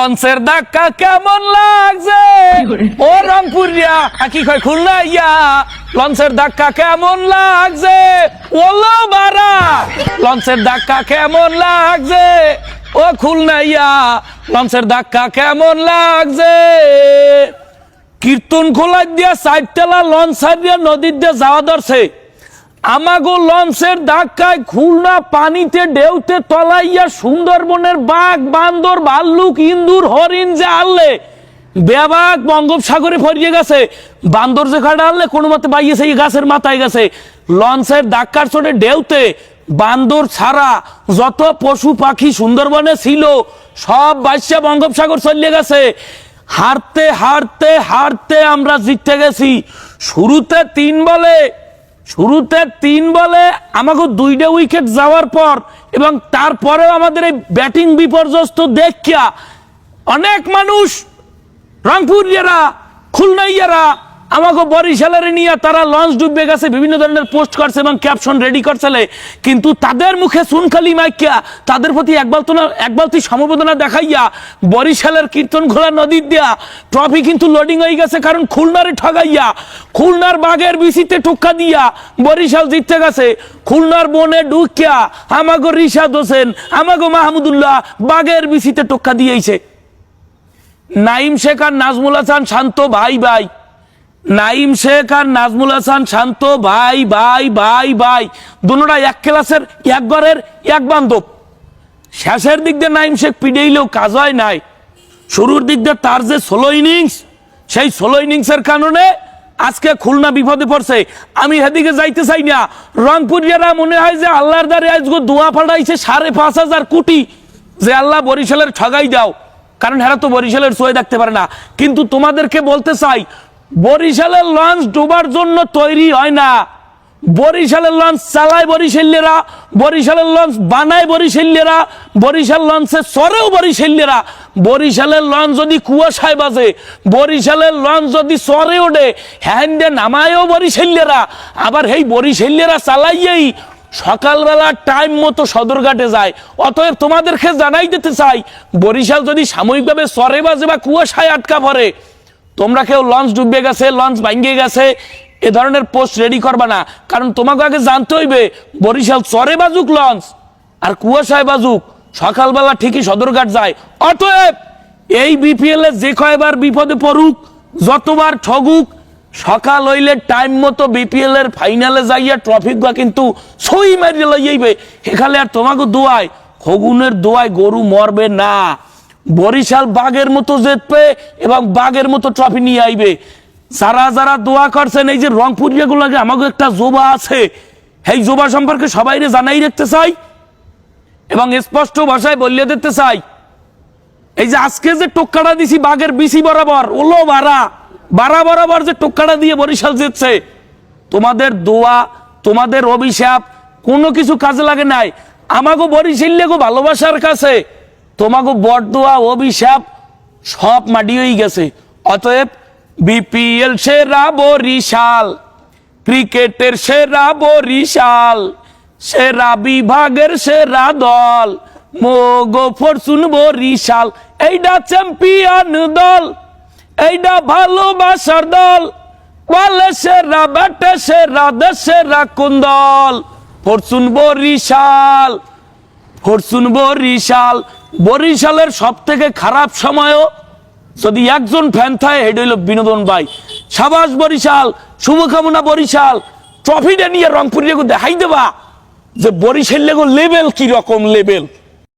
লঞ্চের ধাক্কা কেমন লাগছে? ও রংপুরিয়া আ, কি কয় খুলনা ইয়া লঞ্চের ধাক্কা কেমন লাগছে? ওলো বারা লঞ্চের ধাক্কা কেমন লাগছে? ও খুলনা ইয়া লঞ্চের ধাক্কা কেমন লাগছে? কীর্তন খোলা দিয়া সাইডতেলা লঞ্চ সাইডিয়া নদীর দিয়ে যাওয়া ধরছে। আমাগো লঞ্চের ধাক্কায় খুলনা পানিতে ঢেউতে তলাইয়া সুন্দরবনের বাঘ, বান্দর, ভাল্লুক, ইন্দুর, হরিণ যে আনলে বেবাক বঙ্গোপসাগরে ফরিয়ে গেছে। বান্দর যে খাটা আনলে, কোনো মতে বাইয়েছে এই গাছের মাথায় গেছে। লঞ্চের ধাক্কার চোটে ঢেউতে বান্দর ছাড়া যত পশু পাখি সুন্দরবনে ছিল, সব বাইশা বঙ্গোপসাগর চলে গেছে। হারতে হারতে হারতে আমরা জিততে গেছি। শুরুতে তিন বলে শুরুতে তিন বলে আমাকে দুইটা উইকেট যাওয়ার পর এবং তারপরেও আমাদের এই ব্যাটিং বিপর্যস্ত দেখিয়া অনেক মানুষ রংপুরিয়ারা খুলনাইয়ারা আমাকে বরিশালের নিয়ে তারা লঞ্চ ডুববে গেছে, বিভিন্ন ধরনের পোস্ট করছে এবং ক্যাপশন রেডি করছিলে কিন্তু তাদের মুখে সুনখালি মাইকিয়া তাদের প্রতি একবালতনা একবালতি সমবেদনা দেখাইয়া বরিশালের কীর্তন খোলা নদীর দিয়া ট্রফি কিন্তু লোডিং হয়ে গেছে, কারণ খুলনারে ঠগাইয়া, খুলনার বাঘের বিসিতে টোক্কা দিয়া বরিশাল জিততে গেছে। খুলনার বনে ঢুকিয়া আমাগো রিশাদ হোসেন, আমাগো মাহমুদুল্লাহ বাঘের বিসিতে টোক্কা দিয়েছে নাইম শেখ আর নাজমুল হাসান শান্ত ভাই ভাই। নাইম শেখ আর নাজমুল হাসান শান্ত ভাই ভাই ভাই ভাই দুনোটা এক ক্লাসের, এক ঘরের, এক বান্ধব। শেষের দিক দিয়ে নাইম শেখ পিডেইলেও কাজ হয় নাই। শুরুর দিক দিয়ে তার যে ষোলো ইনিংস, সেই ষোলো ইনিংসের কারণে আজকে খুলনা বিপদে পড়ছে। আমি সেদিকে যাইতে চাই না। রংপুরিয়ারা মনে হয় যে আল্লাহর দ্বারে আজকে দোয়া ফাটাইছে সাড়ে পাঁচ হাজার কোটি। যে আল্লাহ বরিশালের ঠগাই দাও। কারণ হেরা তো বরিশালের সোয়ে দেখতে পারে না। কিন্তু তোমাদেরকে বলতে চাই বরিশালের লঞ্চ ডোবার জন্য তৈরি হয় না। বরিশালের লঞ্চ চালায় বরিশাল্যেরা বরিশালের লঞ্চ বানায় বরিশাল্যেরা বরিশাল লঞ্চে সরেও বরিশাল্যেরা বরিশালের লঞ্চ যদি কুয়াশায় বাজে, বরিশালের লঞ্চ যদি সরে ওঠে হ্যান্ডে নামায়ও বরিশাল্যেরা আবার এই বরিশাল্যেরা চালাইয়েই সকালবেলা টাইম মতো সদরঘাটে যায়। অতএব তোমাদেরকে জানাই দিতে চাই, বরিশাল যদি সাময়িকভাবে সরে বাজে বা কুয়াশায় আটকা পড়ে তোমরা কেউ লঞ্চ ডুবে গেছে লঞ্চ ভাঙ্গে গেছে, এ ধরনের পোস্ট রেডি করবা না। কারণ তোমাকে আগে জানতে হইবে, বরিশাল চরে বাজুক লঞ্চ আর কুয়াশায় বাজুক, সকালবেলা ঠিকই সদরঘাট যায়। অতএব এই বিপিএল এ যে কয়বার বিপদে পড়ুক, যতবার ঠগুক, সকাল হইলে টাইম মতো বিপিএল এর ফাইনালে যাইয়া ট্রফি গুয়া কিন্তু সই মারিয়ে লইয়াইবে। এখানে আর তোমাকে দোয়ায়, খগুনের দোয়ায় গরু মরবে না। বরিশাল বাঘের মতো জেতবে এবং বাঘের মতো ট্রফি নিয়ে আইবে। যারা যারা দোয়া করছেন, এই যে রংপুর যেগুলো লাগে আমাকে একটা জোবা আছে। এই জোবা সম্পর্কে সবাই জানাই রাখতে চাই এবং স্পষ্ট ভাষায় বলিয়ে দিতে চাই। এই যে আজকে যে টোক্কাটা দিছি বাঘের বিসি বরাবর, ওলো বারা বারা বরাবর যে টোক্কাটা দিয়ে বরিশাল জিতছে। তোমাদের দোয়া, তোমাদের অভিশাপ কোনো কিছু কাজে লাগে নাই। আমাকে বরিশাল্লে গো ভালোবাসার কাছে। তোমাকে বরদোয়া, অভিশাপ সব হয়ে গেছে। অতএব বিপিএল সেরা বরিশাল, ক্রিকেটের সেরা বরিশাল, সেরা বিভাগের সেরা দল, মোগো ফরচুন বরিশাল এইটা চ্যাম্পিয়ন দল এইটা ভালোবাসার দল বলে সেরা ব্যাটে সেরা দেশেরা কোন দল। ফরচুন বরিশাল ফরচুন বরিশাল বরিশালের সব থেকে খারাপ সময়ও যদি একজন ফ্যান থাকে হেড হইল বিনোদন ভাই। সাবাস বরিশাল, শুভকামনা বরিশাল ট্রফিটা নিয়ে রংপুর দেখাই দেবা যে বরিশাল লেগো লেভেল কি রকম লেভেল